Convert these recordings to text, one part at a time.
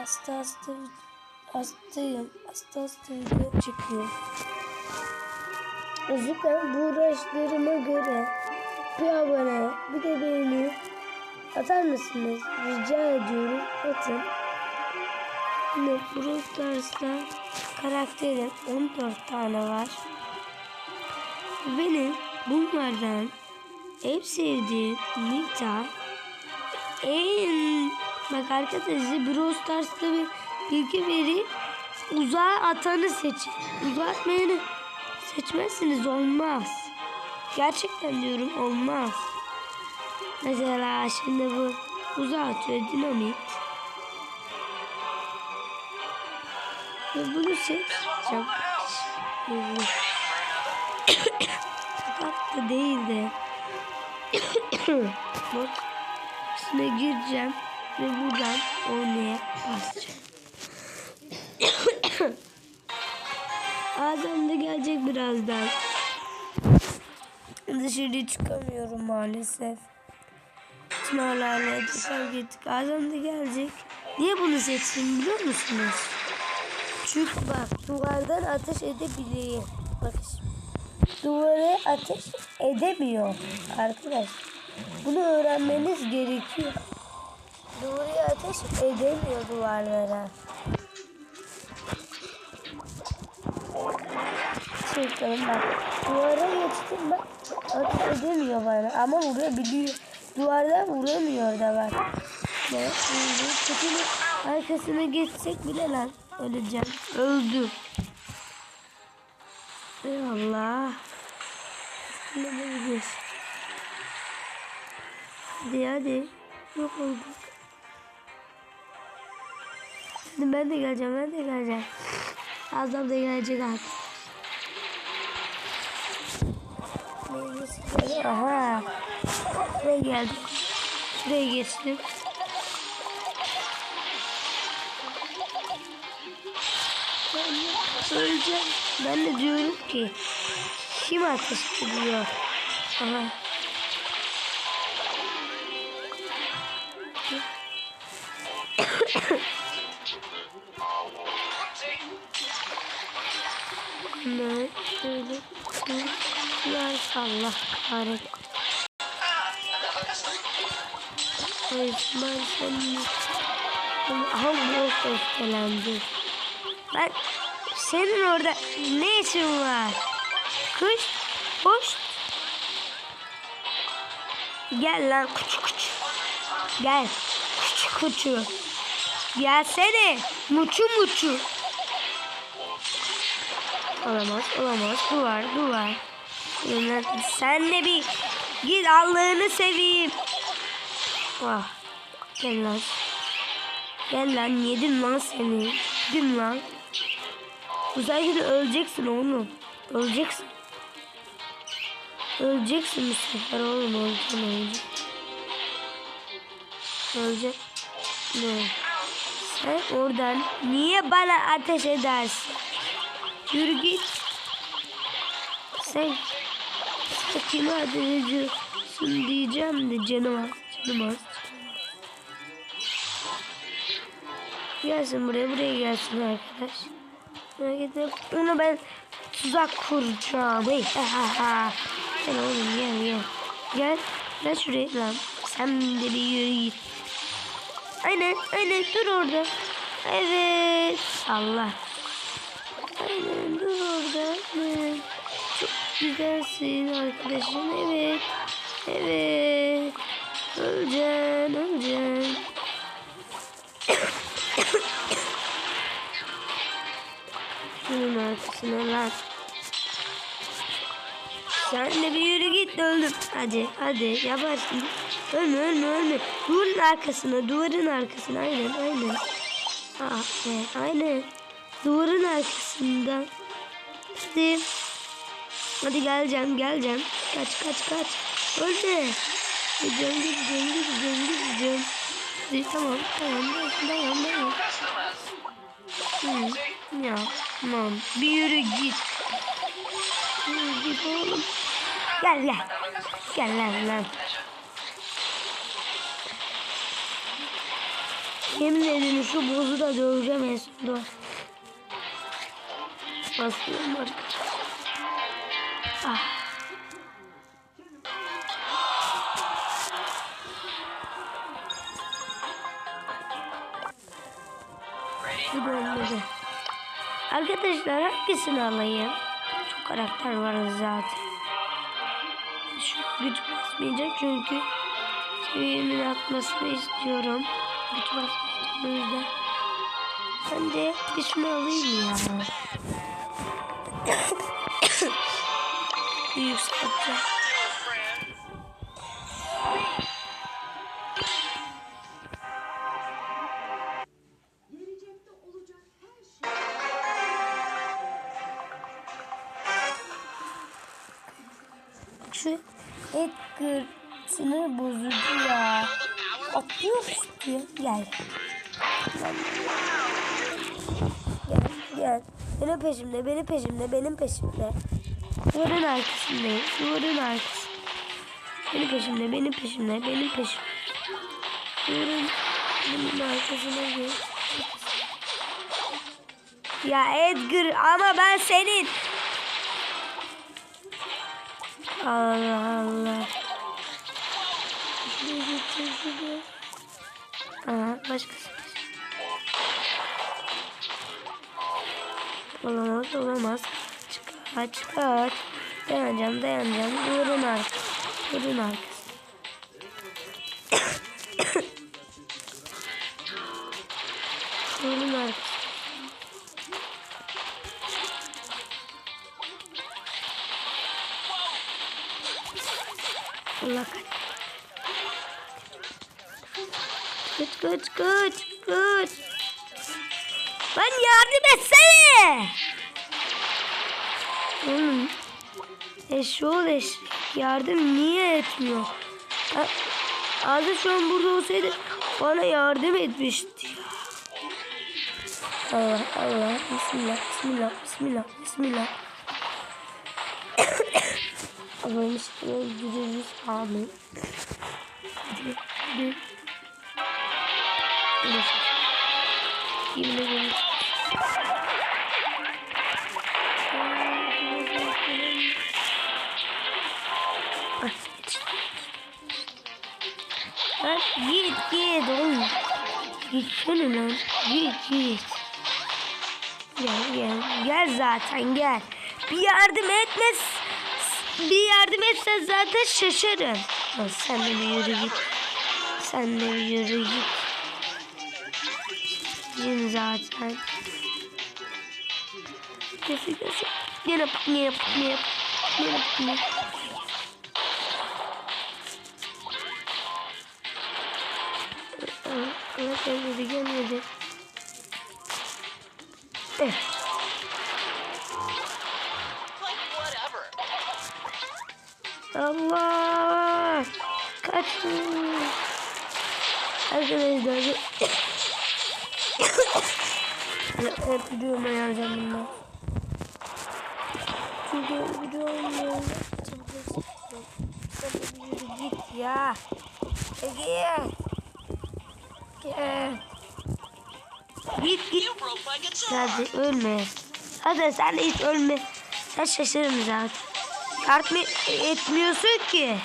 hasta hasta hastayım. Hasta hasta video çekiyor. Lütfen bu uğraşlarıma göre bir abone bir de beğeni atar mısınız? Rica ediyorum atın. Şimdi Brawl Stars'ta karakterim 14 tane var. Benim bunlardan en sevdiğim Nita en bak arkadaşlar Brawl Stars'ta bir bilgi vereyim. Uzağa atanı seçin. Uzağa atmayanı seçmezseniz olmaz. Gerçekten diyorum olmaz. Mesela şimdi bu uzağa atıyor dinamit. Ve bunu seçeceğim. Kapattı değil de. Bak. İçine gireceğim. Ve buradan oynaya basacağım. Adam da gelecek birazdan. Dışarı çıkamıyorum maalesef. Sınavlarla dışarı gittik. Adam da gelecek. Niye bunu seçtim biliyor musunuz? Çünkü bak duvardan ateş edebiliyor. Bak. Duvara ateş edemiyor arkadaş. Bunu öğrenmeniz gerekiyor. Duvara ateş edemiyor duvarlara. Çekelim bak. Duvara geçtim bak. Ateş edemiyor bana ama vurabiliyor. Duvardan vuramıyor da bak. Ne? Arkasına geçsek bile lan. Öleceğim. Öldüm. Eyvallah. Ne bulacağız? Hadi hadi. Yok olduk. Şimdi ben de geleceğim ben de geleceğim. Azam da gelecek artık. Aha. Buraya geldik. Buraya geçtim. Öleceğim. Ben de diyorum ki kim ateş ediyor? Aha. Allah kahretsin. Hayır ben senin... Aha bu öfkelendi. Ben senin orada ne işin var? Kış, hoş. Gel lan kuçu kuçu. Gel. Kuçu kuçu. Gelsene. Muçu muçu. Olamaz, olamaz. Duvar, duvar. Sen de bir git Allah'ını seveyim. Ah. Gel lan. Gel lan yedim lan seni. Yedim lan. Uzayda öleceksin oğlum. Öleceksin. Öleceksin bu sefer oğlum. Öleceksin öleceksin. Ölecek. Ne? Sen oradan niye bana ateş edersin? Yürü git. Sen kime ediyorsun diyeceğim de canım az. Canım az. Gelsin buraya, buraya gelsin arkadaş. Gidip onu ben tuzak kuracağım. Hey. Gel oğlum gel gel. Gel, gel şuraya lan. Sen de bir yürü git. Aynen, aynen dur orada. Evet. Allah. Aynen. Çok güzelsin arkadaşım. Evet. Evet. Öleceksin, öleceksin. Şunun arkasına lan. Sen de bir yürü git öldüm. Hadi hadi yaparsın. Ölme ölme ölme. Duvarın arkasına duvarın arkasına aynen aynen. Ah be aynen. Duvarın arkasından. Hadi. Hadi geleceğim geleceğim. Kaç kaç kaç. Ölme. Gideceğim gideceğim gideceğim gideceğim. Hadi tamam tamam tamam tamam. Hı, ya tamam bir yürü git. Yürü git oğlum. Gel gel. Gel lan lan. Yemin ederim şu bozu da döveceğim en sonunda. Basıyorum arkadaşlar. Ah. Ölmedi. Arkadaşlar hangisini alayım? Çok karakter var zaten. Şu güç basmayacak çünkü seviyemin atmasını istiyorum. Güç basmayacağım o yüzden. Ben de bir şunu alayım ya. Bir yükselteceğim. Şu Edgar sinir bozucu ya. Atlıyor istiyor. Gel. Gel gel. Benim peşimde, benim peşimde, benim peşimde. Duvarın arkasındayım, duvarın arkasında. Benim peşimde, benim peşimde, benim peşimde. Duvarın benim arkasına gel. Ya Edgar ama ben senin. Allah Allah. Aha başkası. Olamaz olamaz. Çıkar çıkar. Dayanacağım dayanacağım. Duvarın arkası. Duvarın arkası. Duvarın arkası. Allah. Kaç kaç kaç kaç. Eşoğlu eş. Yardım niye etmiyor? Ha, Arda şu an burada olsaydı bana yardım etmişti. Allah Allah. Bismillah. Bismillah. Bismillah. Bismillah. Allah'ın ismini gücünüz amin. Hadi, hadi. Gitsene lan. Git. Gel gel. Gel zaten gel. Bir yardım etmez. Bir yardım etsen zaten şaşarım. Sen de bir yürü git. Sen de bir yürü git. Yine zaten. Kesin kesin. Yine yap, yine yap, yine yap. Yine yap, yine yap. Gelmedi, gelmedi. Eh. Allah! Kaçın! Arkadaşlar hep videoma yazacağım bundan. Çünkü video olmuyor. Sen de bir yürü git ya. Ege. Git git. Hadi ölme. Hadi sen hiç ölme. Sen şaşırırım zaten. Yardım etmiyorsun ki.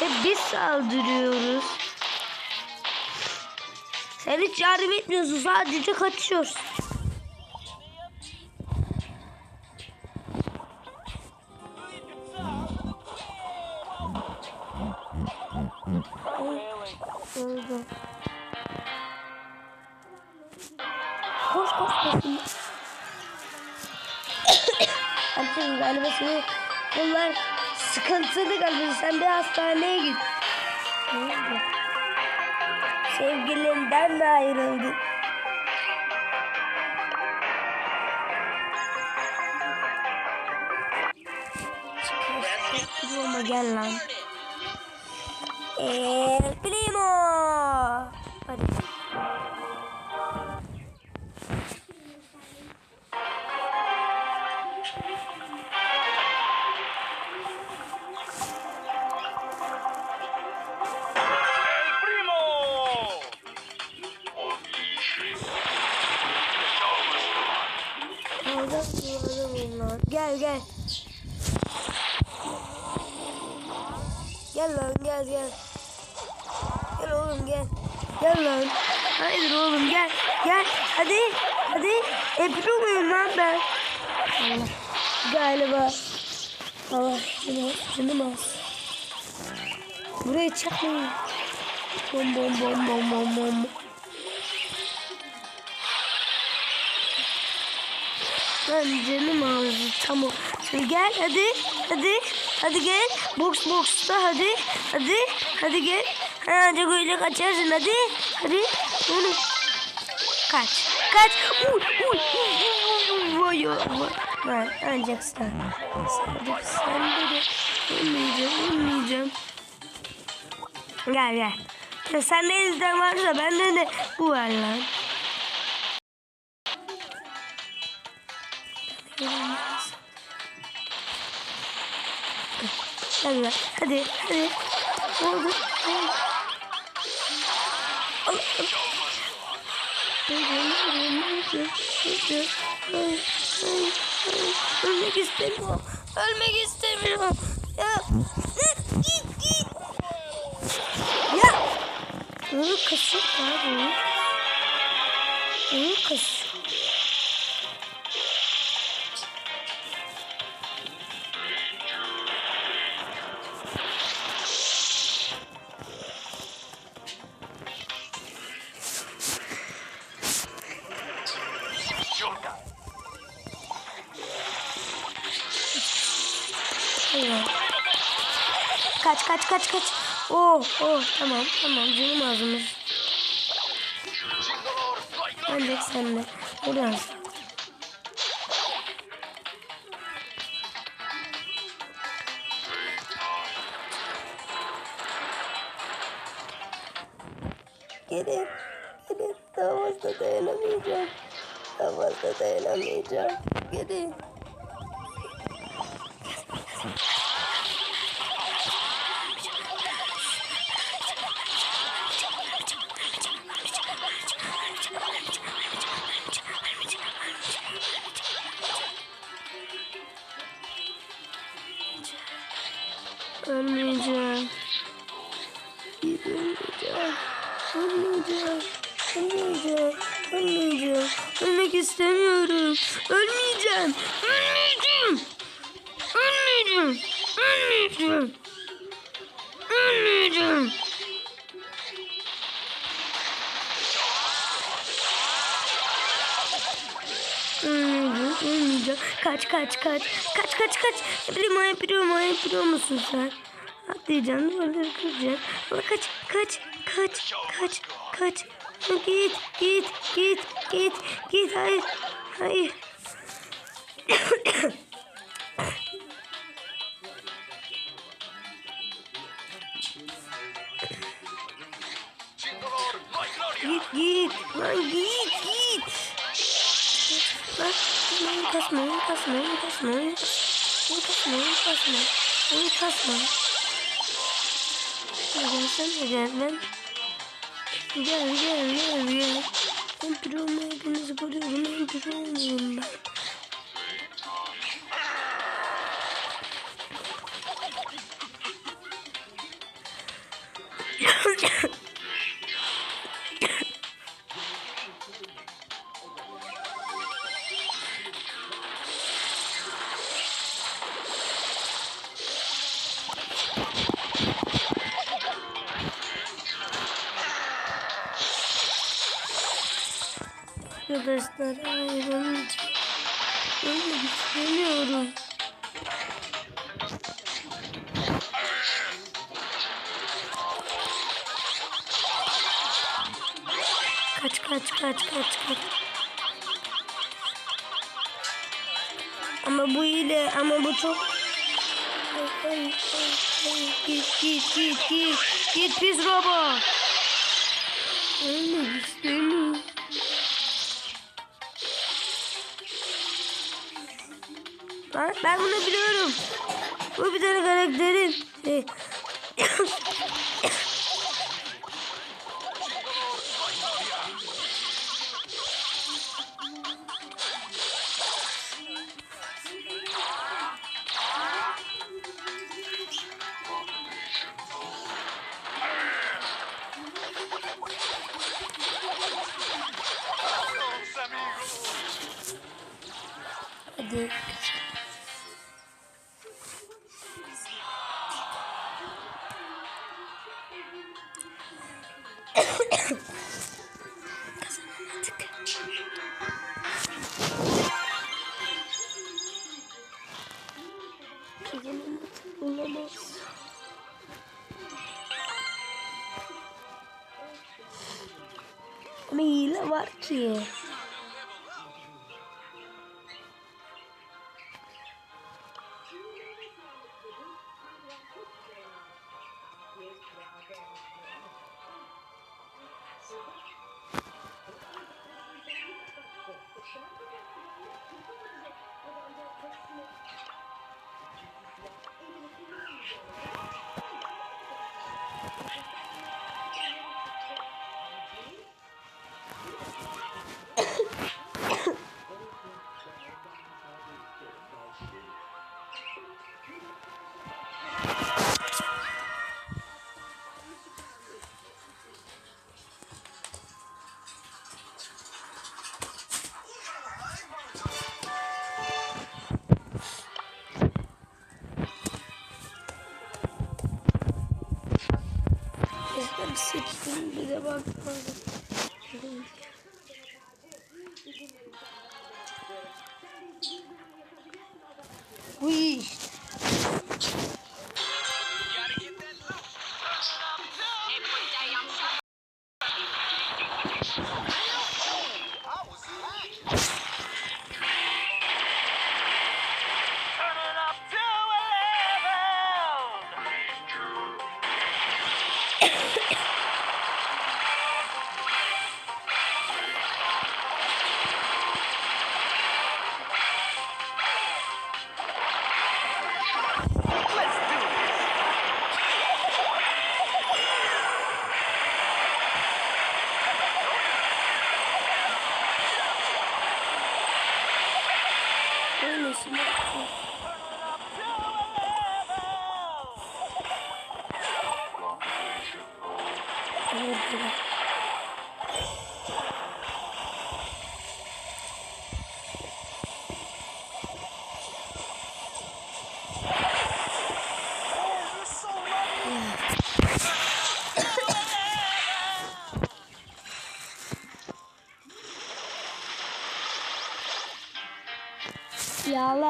Hep biz saldırıyoruz. Sen hiç yardım etmiyorsun. Sadece kaçıyorsun. Öldü. Koş koş koş. Annem galiba seni bunlar sıkıntılı galiba. Sen bir hastaneye git. Sevgilinden mi ayrıldın? Olma gel lan. El primo. Gel lan gel gel. Gel oğlum gel. Gel lan. Hayır oğlum gel. Gel. Hadi. Hadi. Ebru muyum lan ben? Allah. Galiba. Allah canım, canım az. Burayı çakmayın. Bom bom bom bom bom bom. Lan canım ağzı tamam. Sen gel hadi hadi hadi gel. Boks boksta hadi hadi hadi gel. Ha çok öyle kaçarsın hadi hadi. Onu kaç kaç. Uy uy uy uy uy uy. Ben ancak sen. Sadık sen de ölmeyeceğim ölmeyeceğim. Gel gel. Ya sen ne elden varsa bende de bu var lan. Hadi hadi hadi. Oldu. Ölmek istemiyorum. Ölmek istemiyorum. Ya. Git git. Ya. Onu kasıyor abi. Onu kasıyor. Eyvah. Kaç kaç kaç kaç. Oh oh tamam tamam canım ağzımız. Ancak senle. Buradan. later. Get in. Kaç kaç kaç. Kaç kaç. Primo primo primo musun sen? Atlayacaksın duvarları kıracaksın. Ama kaç kaç kaç kaç kaç. Git git git git git hayır hayır. git git lan git Lan oyun kasma oyun kasma oyun kasma oyun kasma oyun kasma oyun kasma. Gel sen de gel. Gel gel gel gel. Ben piromu hepinizi görüyorum. Ben piromuyum ben. Hayır ölmeyeceğim. Ölmek istemiyorum. Kaç kaç kaç kaç kaç. Ama bu ile ama bu çok. Git git git git git pis robot. Ölmek istemiyorum. Lan ben bunu biliyorum. Bu bir tane karakterin. Şey. Hadi. Hile var ki.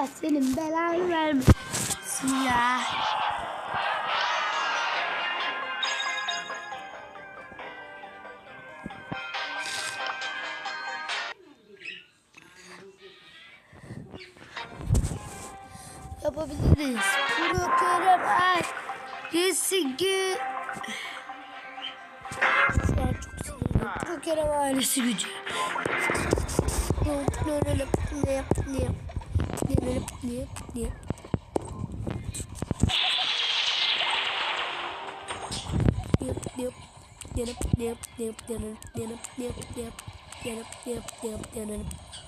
Allah senin belanı vermesin ya. Yapabiliriz. Bırakıyorum. Ay. Yesin ki. Şu çok sinirliyim. Bırakıyorum ailesi gücü. Ne ne ne ne ne ne ne ne Yep, yep. Yep, yep, yep, yep, yep, yep, yep, yep, yep, yep, yep. Gel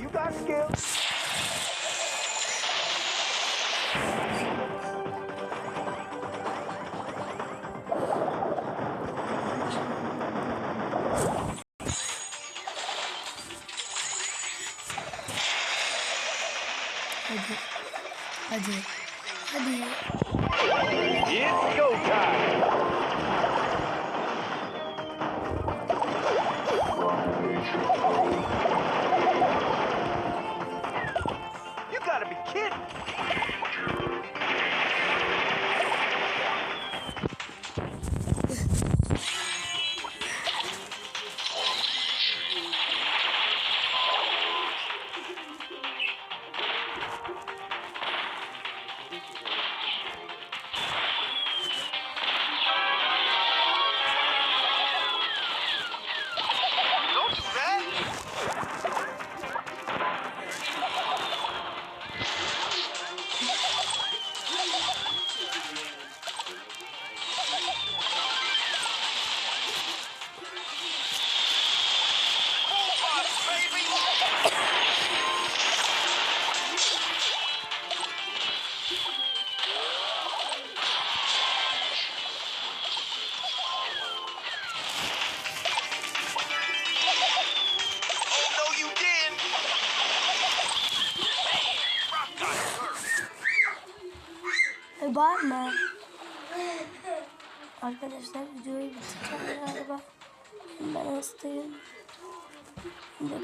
You got skills. Arkadaşlar videoyu bitireceğim galiba. Ben hastayım. Şimdi